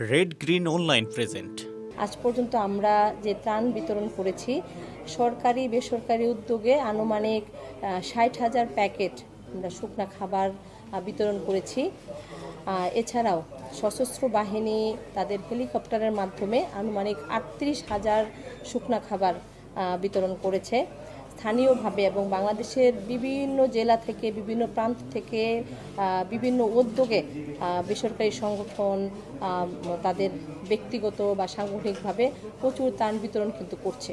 Red green online present আজ পর্যন্ত আমরা যে ত্রাণ বিতরণ করেছি, সরকারি, বেসরকারি উদ্যোগে আনুমানিক ষাট হাজার প্যাকেট আমরা শুকনা খাবার বিতরণ করেছি। এছাড়াও সশস্ত্র বাহিনী তাদের হেলিকপ্টারের মাধ্যমে আনুমানিক আটত্রিশ হাজার শুকনা খাবার বিতরণ করেছে। স্থানীয়ভাবে এবং বাংলাদেশের বিভিন্ন জেলা থেকে, বিভিন্ন প্রান্ত থেকে বিভিন্ন উদ্যোগে বেসরকারি সংগঠন তাদের ব্যক্তিগত বা সাংগঠনিকভাবে প্রচুর ত্রাণ বিতরণ কিন্তু করছে।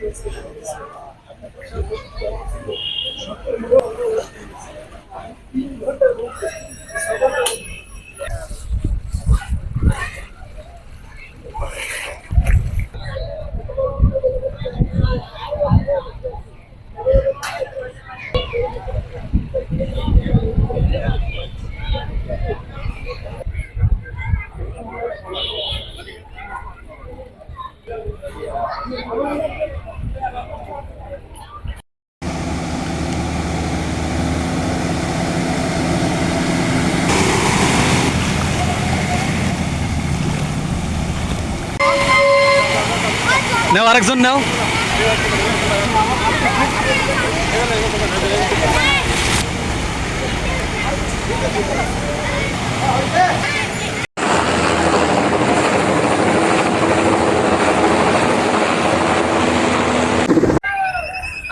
Thank you. নাও, আরেকজন নাও।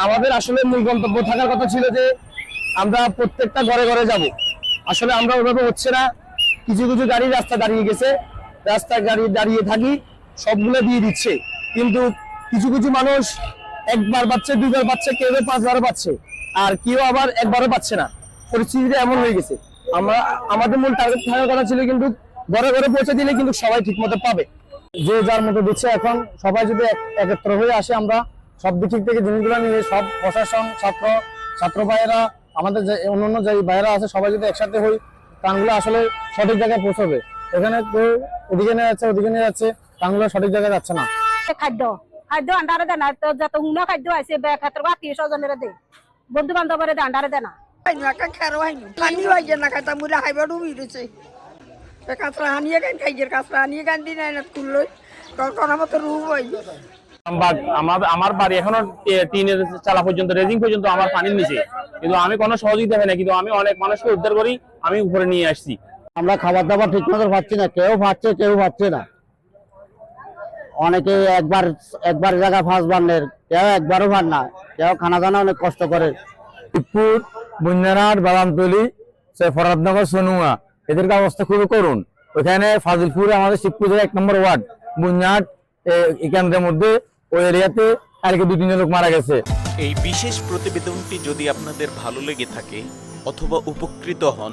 আমাদের আসলে মূল গন্তব্য থাকার কথা ছিল যে আমরা প্রত্যেকটা ঘরে ঘরে যাব। আসলে আমরা ওইভাবে হচ্ছে না। কিছু কিছু গাড়ি রাস্তা দাঁড়িয়ে গেছে। রাস্তা গাড়ি দাঁড়িয়ে থাকি, সবগুলো দিয়ে দিচ্ছে। কিন্তু কিছু কিছু মানুষ একবার পাচ্ছে দুইবার পাচ্ছে কেউ পাঁচবার পাচ্ছে আর কেউ আবার একবারও পাচ্ছে না। পরিস্থিতিটা এমন হয়ে গেছে। আমরা, আমাদের মূল টার্গেট থাকার কথা ছিল কিন্তু ঘরে ঘরে পৌঁছে দিলে কিন্তু সবাই ঠিক মতো পাবে। যে যার মতো দিচ্ছে এখন, সবাই যদি একত্র হয়ে আসে আমরা, সব দিক থেকে জিনিসগুলো নিয়ে সব প্রশাসন, ছাত্র ছাত্র ভাইয়েরা, আমাদের যে অন্যান্য যে ভাইয়েরা আছে, সবাই যদি একসাথে হই, টানগুলো আসলে সঠিক জায়গায় পৌঁছবে। এখানে কেউ ওদিকে নিয়ে যাচ্ছে, ওদিকে নিয়ে যাচ্ছে, টানগুলো সঠিক জায়গায় যাচ্ছে না। খাদ্য। খাদ্য আন্ডারে দেয় না তো যত উন্ন খাদ্য আছে ক্ষেত্রে আত্মীয় স্বজনের দে। বন্ধু বান্ধবের দে আন্ডারে দেয় না। খেরো হয়নি পানি হয়ে না খাইতা মুলে হাইবা ডুবি রয়েছে কাঁচরা হানিয়ে গান খাইজের কাঁচরা হানিয়ে গান দিন না তুললো কোনো মতো রুব হয় বা- আমার আমার বাড়ি এখনও টিনের চালা পর্যন্ত রেজিং পর্যন্ত আমার পানির নিচে কিন্তু আমি কোনো সহযোগিতা হয় না কিন্তু আমি অনেক মানুষকে উদ্ধার করি আমি উপরে নিয়ে আসছি। আমরা খাবার দাবার ঠিক মতো পাচ্ছি না কেউ পাচ্ছে কেউ পাচ্ছে না। অনেকে একবার একবার জায়গা ফার্স্ট বান্নের কেউ একবারও পান না কেউ খানা দানা অনেক কষ্ট করে। শিবপুর বুন্নারহাট বাদামতলি সে ফরাদনগর সোনুয়া এদেরকে অবস্থা খুবই করুন ওখানে ফাজিলপুরে আমাদের শিবপুরের এক নম্বর ওয়ার্ড বুন্নারহাট এখানটার মধ্যে ওই এরিয়াতে কালকে দু তিনজন লোক মারা গেছে। এই বিশেষ প্রতিবেদনটি যদি আপনাদের ভালো লেগে থাকে অথবা উপকৃত হন